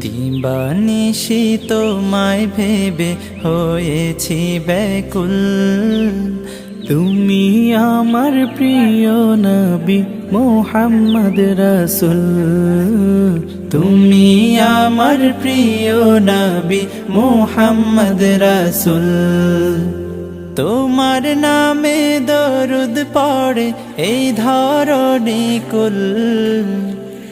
দিবানিশি তোমায় ভেবে হয়েছি ব্যাকুল। তুমি আমার প্রিয় নবী মোহাম্মদ রসুল। তুমি আমার প্রিয় নবী মোহাম্মদ রসুল। তোমার নামে দরুদ পড়ে এই ধরণী কুল।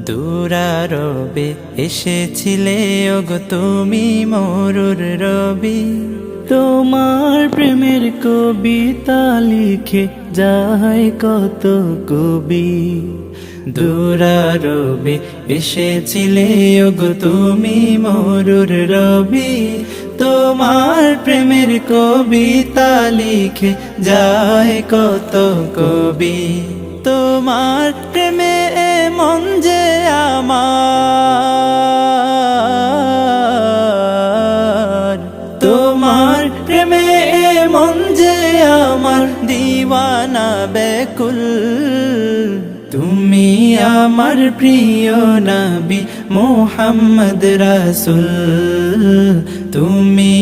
দূরারবে এসেছিলে, ওগো তুমি মরুর রবি। তোমার প্রেমের কবিতা লিখে যায় কত কবি। দূরারবে এসেছিলে, ওগো তুমি মরুর রবি। তোমার প্রেমের কবিতা লিখে যায় কত কবি। তোমার প্রেমে মন দিওয়ানা বেকুল তুমি আমার প্রিয় নবী মোহাম্মদ রাসুল তুমি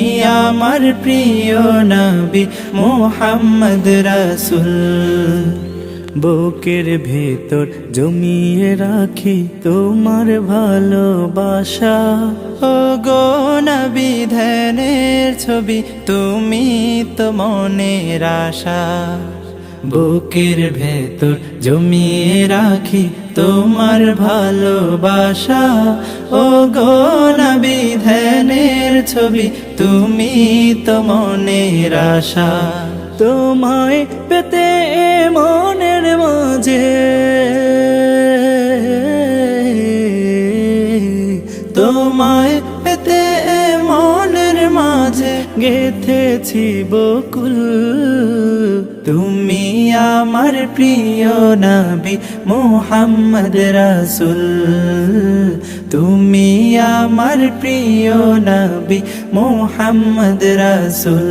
আমার প্রিয় নবী মোহাম্মদ রসুল। বুকের ভেতর জমিয়ে রাখি তোমার ভালোবাসা। ও গো নবী, ধ্যানের ছবি তুমি তো মনের আশা। বুকের ভেতর জমিয়ে রাখি তোমার ভালোবাসা। ও গো নবী, ধ্যানের ছবি তুমি তো মনের আশা। তোমায় পেতে মনের মাঝে। তোমায় পেতে মনের মাঝে গেথেছি বকুল। তুমি আমার প্রিয় নবী মোহাম্মদ রসুল। তুমি আমার প্রিয় নবী মোহাম্মদ রসুল।